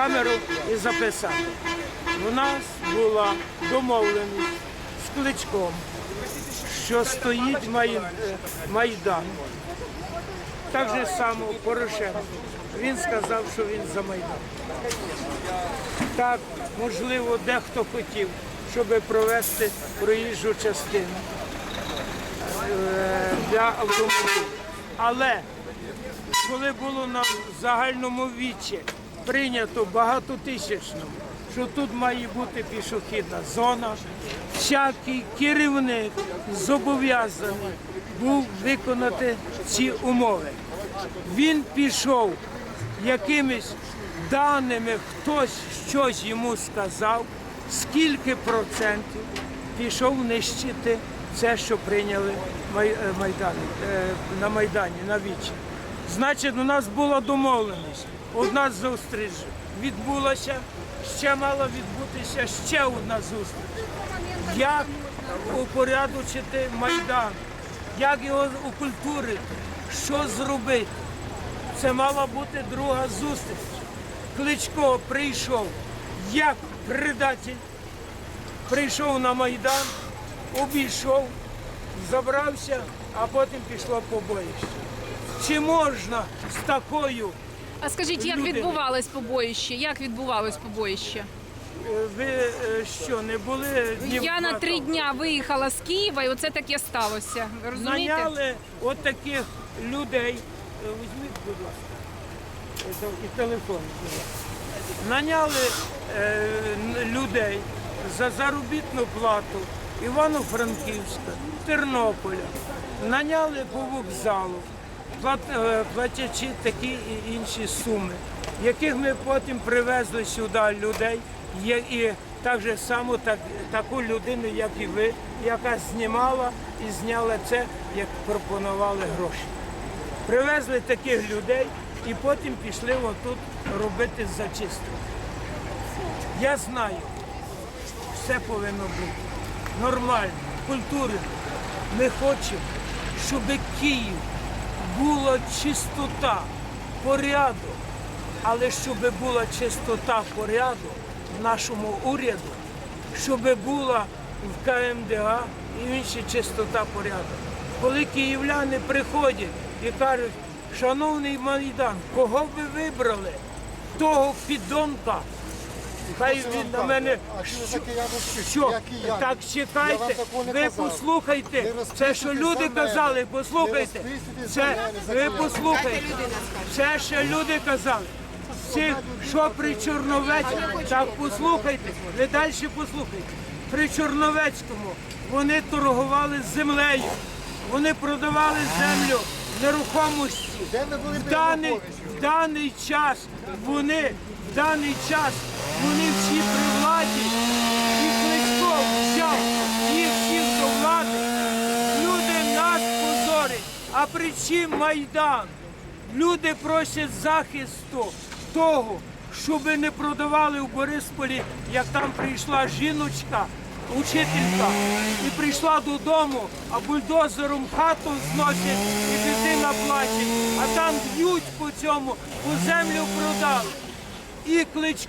камеру і записати. У нас була домовленість з кличком, що стоїть Май- Майдан. Так же само Порошенко. Він сказав, що він за Майдан. Так, можливо, дехто хотів, щоб провести проїжджу частину е, для автомобілів. Але коли було на загальному вічі прийнято багатотисячному, що тут має бути пішохідна зона, всякий керівник зобов'язаний був виконати ці умови. Він пішов якимись даними, хтось щось йому сказав, скільки процентів пішов нищити це, що прийняли е, Майдан, е, на Майдані, на Вічі. Значить, у нас була домовленість. Одна зустріч відбулася, ще мала відбутися ще одна зустріч. Як упорядочити Майдан, як його укультурити, що зробити. Це мала бути друга зустріч. Кличко прийшов як предатель, прийшов на Майдан, обійшов, забрався, а потім пішло побоїще. Чи можна з такою, А скажіть, як Люди. відбувалось побоїще? Як відбувалось побоїще? е, ви е, що, не були днів Я на три дня виїхала з Києва, і оце таке сталося. Ви розумієте? Наняли от таких людей. Е, Візьміть, будь ласка, е, то- і телефон. будь ласка. Наняли е, н- людей за заробітну плату Івано-Франківська, Тернополя. Наняли по вокзалу, платячи такі і інші суми, яких ми потім привезли сюди людей. І так же само так, таку людину, як і ви, яка знімала і зняла це, як пропонували гроші. Привезли таких людей і потім пішли отут робити зачистку. Я знаю, все повинно бути нормально, культурно. Ми хочемо, щоб Київ була чистота, порядок, але щоб була чистота, порядок в нашому уряду, щоб була в КМДА і в іншій чистота порядок. Коли київляни приходять і кажуть, шановний Майдан, кого ви вибрали? Того підонка. Хай він на мене що так чекайте, ви послухайте. Це що люди казали, послухайте. Це ви послухайте. Це ще люди казали. Цих, що при Чорновецькому, так послухайте, ви далі послухайте. При Чорновецькому вони торгували землею, вони продавали землю нерухомості. В даний, в даний час вони, в даний час вони всі при владі, і Кличко взяв їх всіх до влади. Люди нас позорять. А при чим Майдан? Люди просять захисту того, щоб не продавали в Борисполі, як там прийшла жіночка, учителька, і прийшла додому, а бульдозером хату зносять і дитина плаче, а там б'ють по цьому, бо землю продали. І Кличко